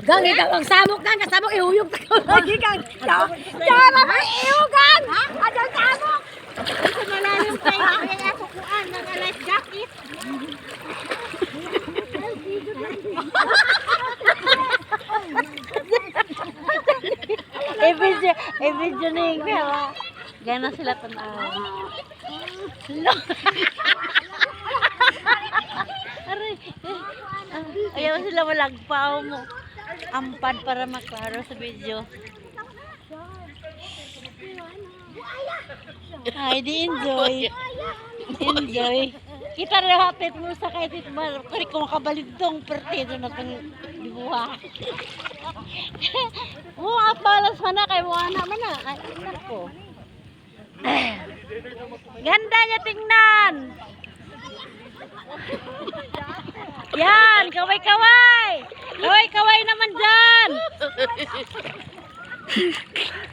Gang, ikaw ang samok gang, kasamok ihuyog ta ko lagi gang. Tara ba iugan? Adang samok. Sa malalim kayo, kaya ako kuan, naka-life jacket. I-video, i-video na yung kaya. Gana sila tanaw. Lo. Ayaw sila malagpaw mo. Ampad para maklaro sa video. Ay, di enjoy. Enjoy. Kita rin hapit mo sa kahit ito ba, kari kung kabalintong pertido na itong dibuha. Mo at balas man na kay mo anak man na. Ay, nako. Ganda niya tingnan. Yan, kaway-kaway. Ha, ha, ha.